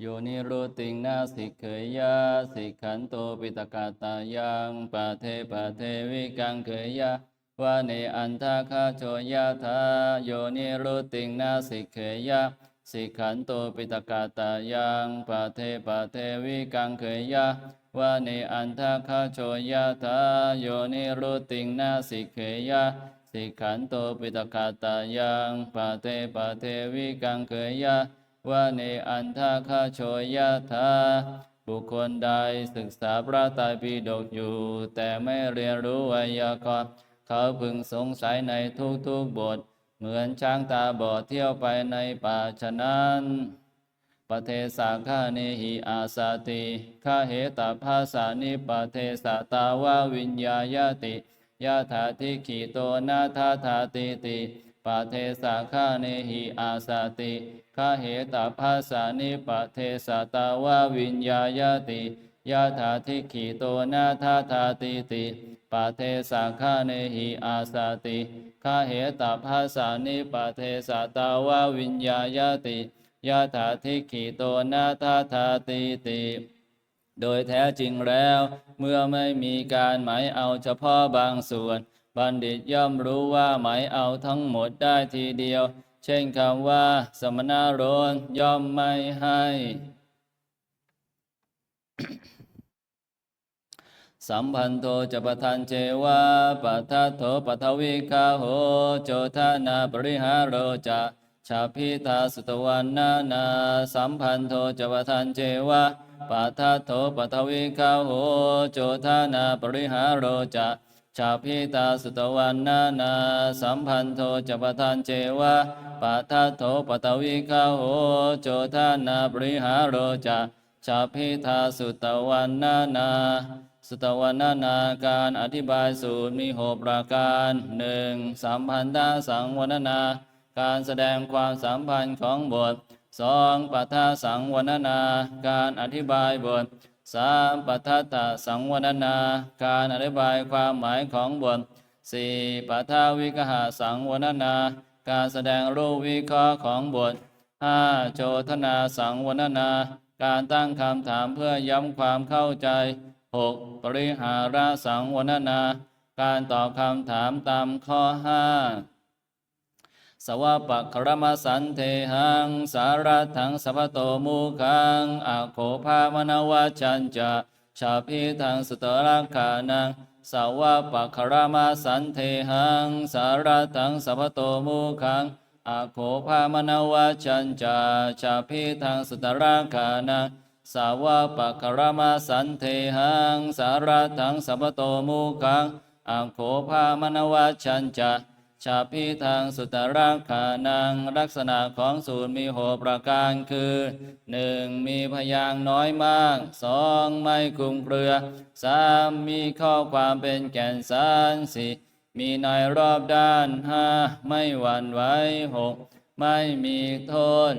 โยนิโรติงนาสิกเขยยะสิกขันโตปิตกาตายังปะเทปะเทวิกังเขยยะวะเนอันทาคาโชยะทาโยนิโรติงนาสิกเขยยะสิกขันโตปิตกาตายังปะเทปะเทวิกังเขยยะวะเนอันทาคาโชยะทาโยนิโรติงนาสิกเขยยะสิกขันโตปิตกาตายังปะเทปะเทวิกังเขยยะ วะเนอันทาคาโชยะทาบุคคลใดศึกษาพระไตรปิฎกอยู่ แต่ไม่เรียนรู้ไวยากรณ์เขาพึงสงสัยในทุกๆบท เหมือนช้างตาบอดเที่ยวไปในป่าฉะนั้นปเทสาคาเนหิอาสาติคาเหตภาสานิปเทสาตาวาวิญญายติยะถาทิขีโตนาทาทาติติปเทสาคาเนหิอาสาติ คาเหตาภาสานิปะเทสตาวาวิญญายติยะถาทิขีโตนาทาทาติติปะเทสาคาเนหิอาสาติคาเหตาภาสานิปะเทสตาวาวิญญายติยะถาทิขีโตนาทาทาติติโดยแท้จริงแล้ว เมื่อไม่มีการหมายเอาเฉพาะบางส่วน บัณฑิตย่อมรู้ว่าหมายเอาทั้งหมดได้ทีเดียว เช่นคำว่า สมณโรนย่อมไม่ให้ สัมพันโทจะประทันเจวะปัทโถปัทวิกาโห โจทานาปริหารโรจะชาพิตาสุตวันนานา สัมพันโทจะประทันเจวะปัทโถปัทวิกาโห โจทานาปริหารโรจะ ชาพิตาสุตวันนานา สัมพันโทจปทันเจวะปัทัโถปัทวิกาโหโจทานาปริหารโรจะชาพิทาสุตวันนานา สุตวันนานาการอธิบายสูตรมีหกประการหนึ่งสัมพันธสังวรนา การแสดงความสัมพันธ์ของบทสองปัทธสังวรนา การอธิบายบท สามปัทธตสังวรนา การอธิบายความหมายของบทสี่ปัทธวิกหาสังวรนา การแสดงรูปวิเคราะห์ของบทห้าโจทนาสังวรนา การตั้งคำถามเพื่อย้ำความเข้าใจหกปริหาราสังวรนา การตอบคำถามตามข้อห้า สวปะครมสันเทหัง สารถังสัพโตมุขังอาโคภามนวัชันจะชาพิทังสุตรักขานังสาวปะครมสันเทหัง สารถังสัพโตมุขังอาโคภามนวัชันจะชาพิทังสุตรักขานังสาวปะครมาสันเทหัง สารัตังสัพโตมุขังอโคภามนวัชันจะ ชาพิทางสุตรักขานังลักษณะของสูตรมีหกประการคือหนึ่งมีพยางน้อยมากสองไม่คลุมเครือสามมีข้อความเป็นแก่นสารสี่มีในรอบด้านห้าไม่หวั่นไหวหกไม่มีโทษ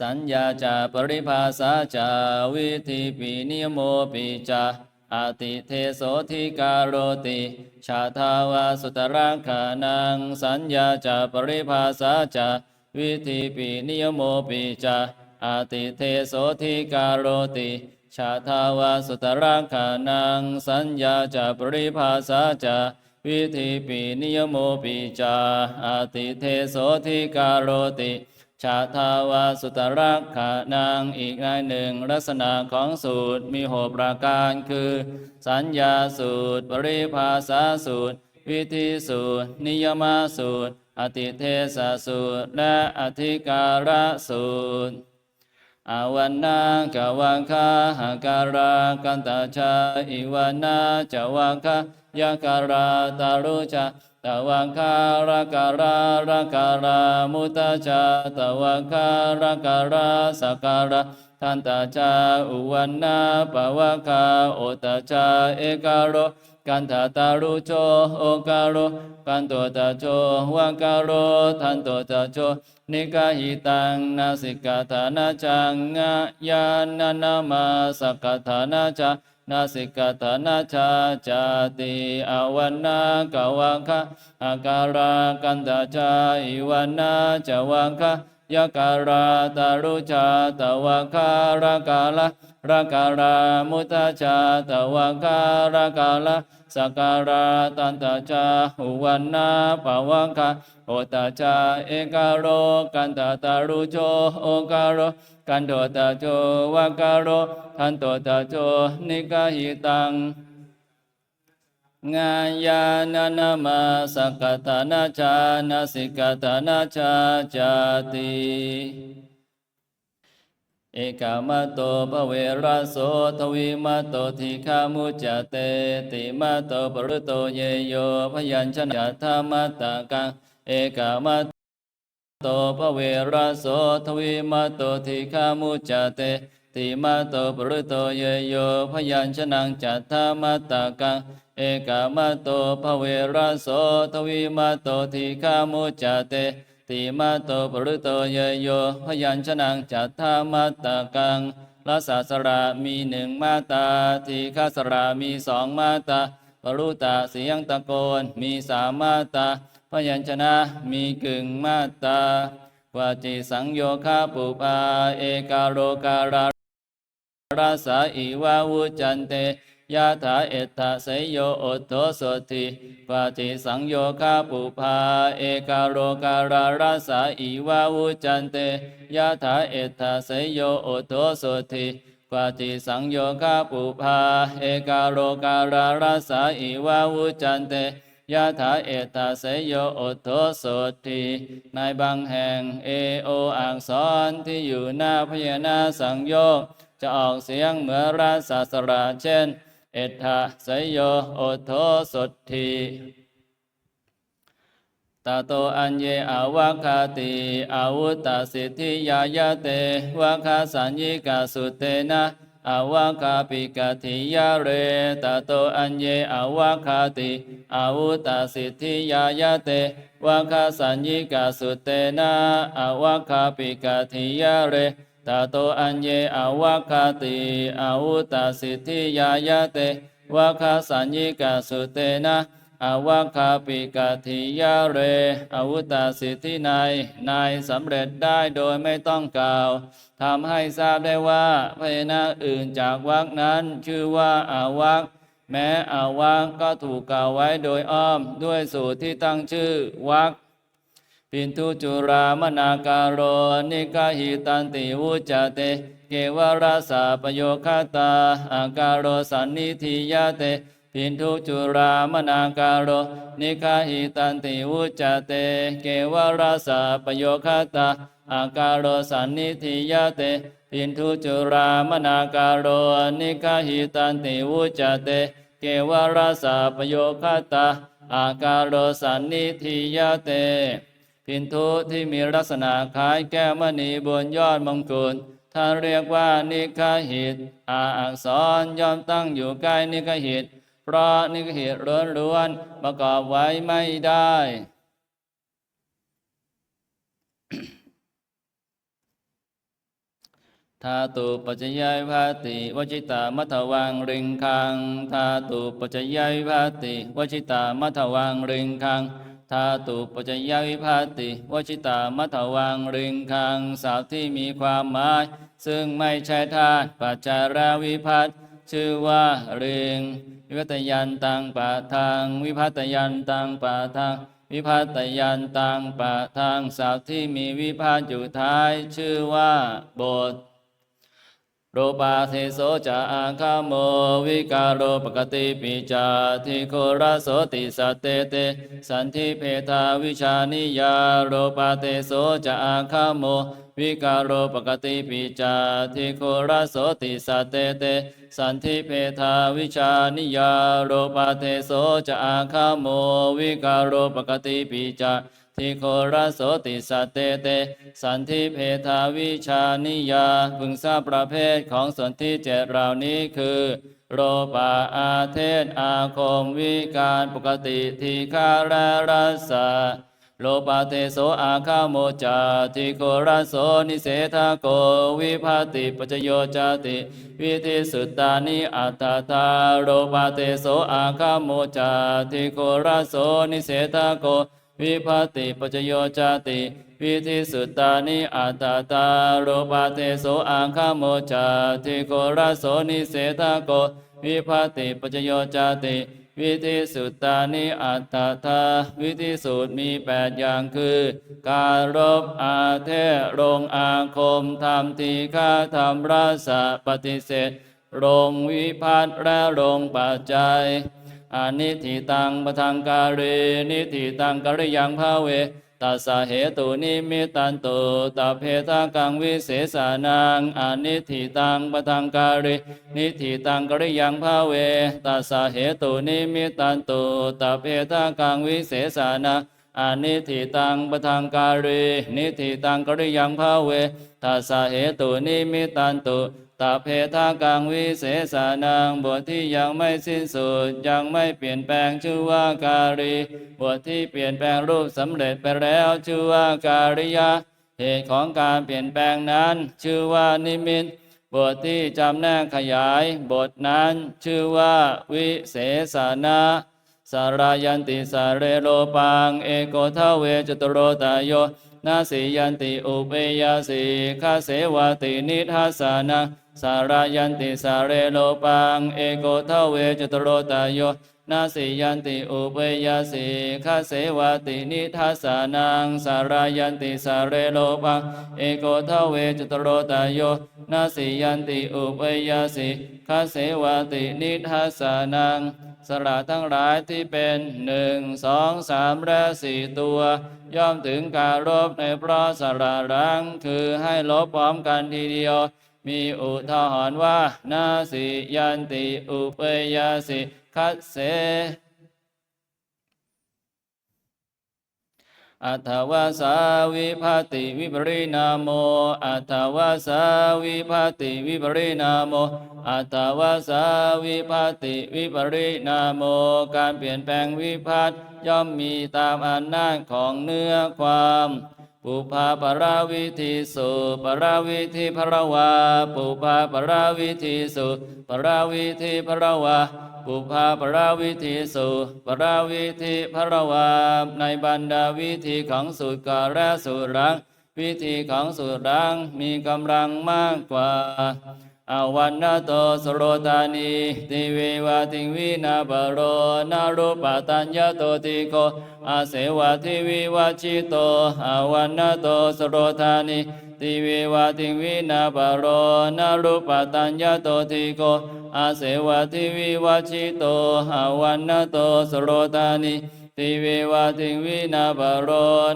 สัญญาจาปริภาษาจาวิธีปีนิยโมปิจา อาติเทโสธิการโรติ ชาทาวาสุตรังขานังสัญญาจาปริภาษาจาวิธีปีนิยโมปิจาอาติเทโสธิการโรติ ชาทาวาสุตรังขานังสัญญาจาปริภาษาจาวิธีปีนิยโมปิจาอาติเทโสธิการโรติ ชาทาวาสุตรักขานางอีกนายหนึ่งลักษณะของสูตรมีหกประการคือ สัญญาสูตร ปริภาษาสูตร วิธีสูตร นิยมาสูตร อติเทสสูตร และอธิการะสูตรอาวันนากะวังคาหาการากันตาชาอิวันนาจะวังคายาการาตารุชา ตวังคารากการาราการามุตาชาตวังคารากการาสักการะทันตาชาอุวันนาปะวะคาโอตาชาเอกาโรกันตาตารุโชโอกาโรกันโตตาโชวังกาโรทันโตตาโชนิกาหิตังนาสิกาธานาจังงะยานานามาสกธานาจา นาสิกาธานาชาจาติอวันนากาวังคะอาการากันตาชาอิวันนาจวังคะ ยะการาตารุชาตวะคารกาละระการามุตชาตวะการกาละสกการาตันตชาหุวันนาปวะคะโอตาชาเอกาโรกันตาตารุโชโอกาโรกันโดตาโจวะกาโรทันโตตโจนิกาหิตัง งายานานามาสกกตานาชานาสิกตานาชาจาติเอกามโตภเวราโสทวิมาโตทิคามุจเตติมาโตปรุโตเยโยพยัญชนะธรรมตากังเอกามโตภเวราโสทวิมาโตทิคามุจเตติมาโตปรุโตเยโยพยัญชนะจัตถามตากัง เอกามโตภเวราโสทวิมาโตทิคามุจเตติมาโตปรุโตเยโยพยัญชนะจัตถามาตากังละสาสระมีหนึ่งมาตาทีฆาสระมีสองมาตาปรุตาเสียงตะโกนมีสามมาตาพยัญชนะมีกึ่งมาตาวาจิสังโยคาปุปาเอกาโรการาราสาอิวาวุจันเต ยะถาเอตถะเสยโยโอตโตสติปาจิสังโยคาปุภาเอกาโรการาราสาอิวาวุจันเตยะถาเอตถะเสยโยโอตโตสติปาจิสังโยคาปุภาเอกาโรการาราสาอิวาวุจันเตยะถาเอตาเสยโยโอตโทสดทีในบางแห่งเอโออ่างสอนที่อยู่หน้าพญานาสังโยจะออกเสียงเหมือนราศาสราเช่น เอตถะสยโยโอโทสดทีตาโตอัญเยอาวาคาติอาวุตตสิทธิยายาเตวาคาสัญญิกาสุเตนะอาวาคาปิกาทิยาเรตาโตอัญเยอาวาคาติอาวุตตสิทธิยายาเตวาคาสัญญิกาสุเตนะอาวาคาปิกาทิยาเร ตาโตอัญเยอาวาคาติอาวุตาสิทธิยายาเตวาคาสัญญิกาสุเตนะอาวาคาปิกาทิยาเรอาวุตาสิทธินายนายสำเร็จได้โดยไม่ต้องกล่าวทำให้ทราบได้ว่าพยนะอื่นจากวักนั้นชื่อว่าอาวักแม้อาวักก็ถูกกล่าวไว้โดยอ้อมด้วยสูตรที่ตั้งชื่อวัก ปินทุจุรามนาการโรนิกาหิตันติวุจเต เกวราสาปโยคาตาอาการโรสันนิธิยาเตปินทุจุรามนาการโรนิกาหิตันติวุจเต เกวราสาปโยคาตาอาการโรสันนิธิยาเตปินทุจุรามนาการโรนิกาหิตันติวุจเต เกวราสาปโยคาตาอาการโรสันนิธิยาเต พินทุที่มีลักษณะคล้ายแก้วมณีบนยอดมงกุฎท่านเรียกว่านิคหิตอาอักษรย่อมตั้งอยู่ใกล้นิคหิต เพราะนิคหิตล้วนๆประกอบไว้ไม่ได้ธาตุปัจจยายภาติวจิตามัทวังริงคังธาตุปัจจยายภาติวจิตามัทวังริงคัง ธาตุปัจจยายภาติวจิตามัทวังริงคังสาวที่มีความหมาย ซึ่งไม่ใช่ธาตุปัจจาราวิพัตชื่อว่าริงวิพัตยันตังปะทาง วิพัตยันตังปะทาง วิพัตยันตังปะทางสาวที่มีวิพาตอยู่ท้าย ชื่อว่าโบท รปาเทโสจะอาคาโมวิการโรปกติปิจาทิโคราโสติสัตเตเต สันทิเพทาวิชานิยาโรปาเทโสจะอาคาโมวิการโรปกติปิจาทิโคราโสติสัตเตเต สันทิเพทาวิชานิยาโรปาเทโสจะอาคาโมวิการโรปกติปิจา ทิโครโสติสัตเตเต สันทิเพทาวิชานิยาพึงทราบประเภทของส่วนที่เจ็ดเหล่านี้คือ โรปาอาเทศอาคมวิการปกติทีคารารัสสะโลปาเทโสอาคาโมจาทิโคราโสนิเสทาโกวิภาติปัจโยจติ วิธิสุตานิอัตตาโรปาเทโสอาคาโมจาทิโคราโสนิเสทาโก วิภัติปัจโยจาติ วิธิสุตานิอัตตาโรปาเทโสอังคโมจาทิโกราโสนิเสตโก วิภัติปัจโยจาติ วิธิสุตานิอัตตาวิธิสูตรมีแปดอย่างคือ การรบอาเทรงอาคมทำทีฆาทำราสะปฏิเสธรงวิพัตและรงปัจจัย อนิธิตังปทังการีนิธิตังกริยังภาเวตัสสะเหตุนิมิตันตุตเพทากังวิเศษานังอนิธิตังปทังการีนิธิตังกริยังภาเวตัสสะเหตุนิมิตันตุตเพทากังวิเศษานังอนิธิตังปทังการีนิธิตังกริยังภาเวตัสสะเหตุนิมิตันตุ ตาเพทากังวิเศษานังบทที่ยังไม่สิ้นสุดยังไม่เปลี่ยนแปลงชื่อว่าการีบทที่เปลี่ยนแปลงรูปสำเร็จไปแล้วชื่อว่าการิยาเหตุของการเปลี่ยนแปลงนั้น ชื่อว่านิมิตบทที่จำแนกขยาย บทนั้นชื่อว่าวิเศษนาสารายันติสาเรโลปัง เอโกทาเวจตโรตายโยนาสียันติอุเปยาสีคาเสวตินิทัสานัง สารายันติสาเรโลปัง เอโกทเวจตโรตายโยนาสียันติอุเปยาสีคาเสวตินิทัสสานังสารายันติสาเรโลปังเอโกทเวจตโรตายโยนาสียันติอุเปยาสีคาเสวตินิทัสสานังสระทั้งหลายที่เป็นหนึ่งสองสามและสี่ตัว ย่อมถึงการลบในเพราะสระรังคือให้ลบพร้อมกันทีเดียว มีอุทาหรณ์ว่านาสิยันติอุปยาสิคัสเสอัตถวาสาวิภาติวิปริณามโมอัตถวาสาวิภาติวิปริณามโมอัตถวาสาวิภาติวิปริณามโม การเปลี่ยนแปลงวิพัตย่อมมีตามอำนาจของเนื้อความ ปุพาปราวิธีสุปราวิธีพระวาปุพาปราวิธีสุปราวิธีพระวาปุพาปราวิธีสุปราวิธีพระวาในบรรดาวิธีของสุกาและสุรังวิธีของสุรังมีกำลังมากกว่าอาวันนาโตสโรตานีติเววาติวินาบโรนารุปตัญญโตติโก อาเสวะทิวิวาชิโตอาวันนาโตสโรธานีติเววาติวินาบโรนรุปตัญญโตติโกอาเสวะทิวิวาชิโตอาวันนาโตสโรธานีติเววาติวินาบโร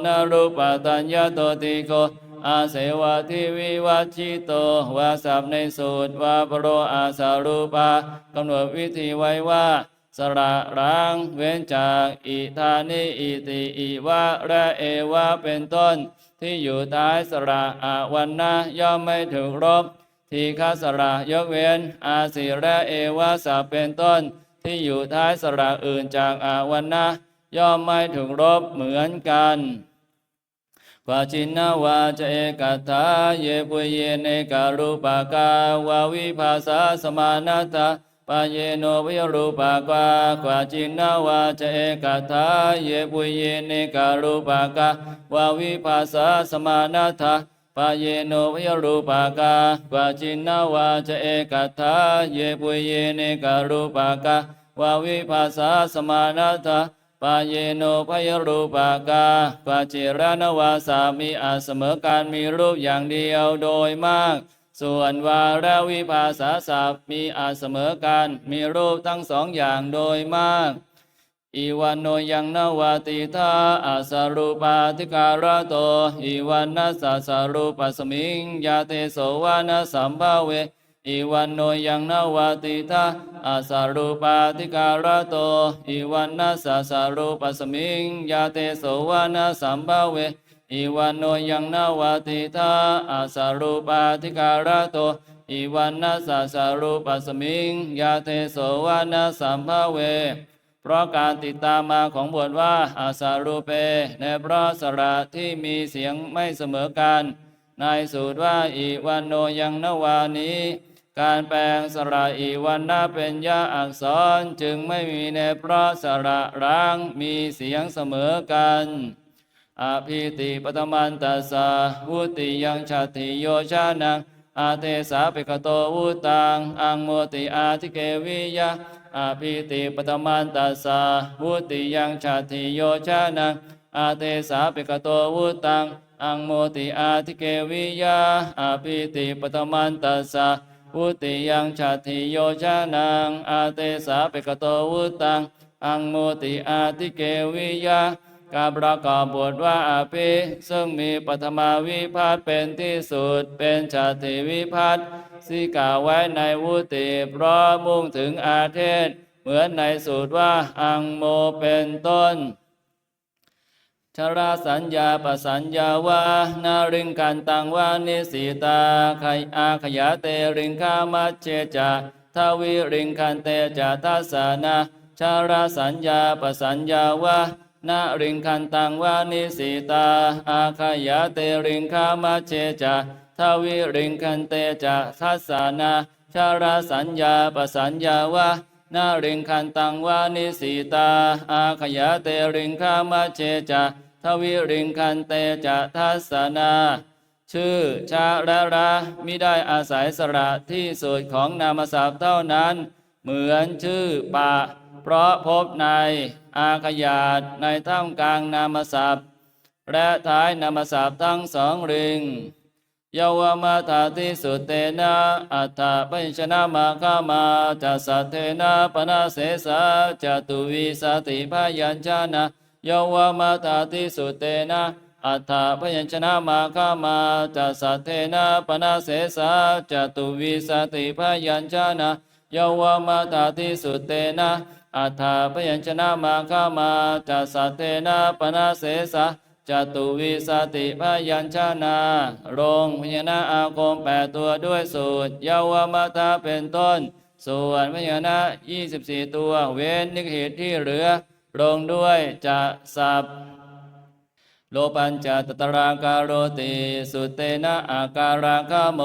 นรุปตัญญโตติโกอาเสวะทิวิวัชิโตวาสับในสูตรวาปโรอาสารูปากำหนดวิธีไว้ว่า สระรังเว้นจากอิธานิอิติอิวะและเอวะเป็นต้น ที่อยู่ท้ายสระอาวันนะย่อมไม่ถูกรบ ทีฆาสระยกเว้น อาสีและเอวะสับเป็นต้น ที่อยู่ท้ายสระอื่นจากอาวันนะย่อมไม่ถูกรบเหมือนกันวาจินนาวาจะเอกัตถาเยปุเยเนการุปากาวาวิภาษาสมานาตา ปะเยโนวิรูปากาวาจินนาวาจะเอกัตถาเยปุยเยเนการุปากาวาวิภาษาสมานาตาปะเยโนวิรูปากาวาจินนาวาจะเอกัตถาเยปุยเยเนการุปากาวาวิภาษาสมานาตาปาเยโนพยรูปากาปาจิรานวาสามีอาเสมอการมีรูปอย่างเดียวโดยมาก ส่วนวาระวิภาษาศัพท์มีอาเสมอการมีรูปทั้งสองอย่างโดยมากอีวันโนยังนวติทาอาสรูปาธิการะโตอีวันนัสสสารูปสมิงยาเตโสวานะสัมภาเวอีวันโนยังนวติทาอาสรูปาธิการะโตอีวันนัสสสารูปสมิงยาเตโสวานะสัมภาเว อีวันโนยังนาวติทาอาสารูปาธิการะโตอีวันนัสสะสารูปสมิงยาเตโสวานะสัมภเว เพราะการติดตามมาของบทว่าอาสารูเป ในพระสระที่มีเสียงไม่เสมอกันในสูตรว่าอีวันโนยังนาวานี้ การแปลงสระอีวันนาเป็นยาอักษรจึงไม่มีในพระสระร้างมีเสียงเสมอกัน อภิติปตมันตัสสะวุติยังชาติโยชานังอาเทสาปิกโตวุตัง อังโมติอาทิเกวิยะอาภิติปตมันตัสสะวุติยังชาติโยชานังอาเทสาปิกโตวุตัง อังโมติอาทิเกวิยะอาภิติปตมันตัสสะวุติยังชาติโยชานังอาเทสาปิกโตวุตัง อังโมติอาทิเกวิยะ การประกอบบทว่าอภิซึ่งมีปฐมาวิพัตเป็นที่สุด เป็นชาติวิพัตสิกาไว้ในวุติเพราะมุ่งถึงอาเทศ เหมือนในสูตรว่าอังโมเป็นต้นชราสัญญาปสัญญาวานาริงกันตังวานิสีตาขยอาขยาเตริงคามัจเจจาทวิริงคันเตจาทัสสานาชราสัญญาปสัญญาวา นาริงคันตังวานิสีตา อาขยาเตริงคามัจเจจาทวิริงคันเตจาทัสสานาชาราสัญญาปสัญญาวานาริงคันตังวานิสีตา อาขยาเตริงคามาเจจะทวิริงคันเตจะทัสนาชื่อชาระระมิได้อาศัยสระที่สุดของนามศัพท์เท่านั้น เหมือนชื่อปะ เพราะพบในอาขยาตในท่ามกลางนามศัพท์ และท้ายนามศัพท์ทั้งสองริงยาวมาตาติสุเตนะอัตถะปัญชนะมาคามาจัสสะเทนะปนาเสสะจตุวิสติพยัญชนะยาวมาตาติสุเตนะอัตถพยัญชนะมาคามาจัสสะเทนะปนาเสสะจตุวิสติพยัญชนะยาวมาตาติสุเตนะ อัตถะพยัญชนะมาคามาจัสสะเทนะปนาเสสะจตุวิสติพยัญชนะรงพญานาอาคมแปดตัวด้วยสูตร เยาวมาตาเป็นต้น ส่วนพยัญานา24ตัว เว้นนิกเหตุที่เหลือรงด้วยจะสับโลปัญจตตรางการโรติสุเตนะอาการาคาโม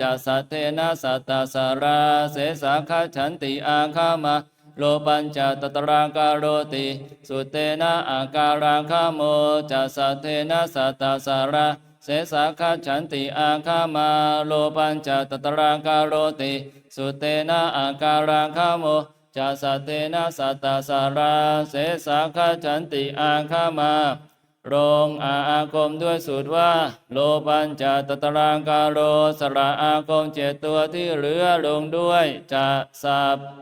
จัสสะเทนะสัตตสาราเสสาคาฉันติอาคามา โลปัญจตตรางการโรติ สุเตนะอาการาคาโมจัสเทนะสัตตสาราเสสาคาฉันติอาคามาโลปัญจตตรางการโรติ สุเตนะอาการาคาโมจัสเทนะสัตตสาราเสสาคาฉันติอาคามารงอาอาคมด้วยสูตรว่า โลปัญจตตรางการโรสระอาคมเจตัวที่เหลือลงด้วยจะสับ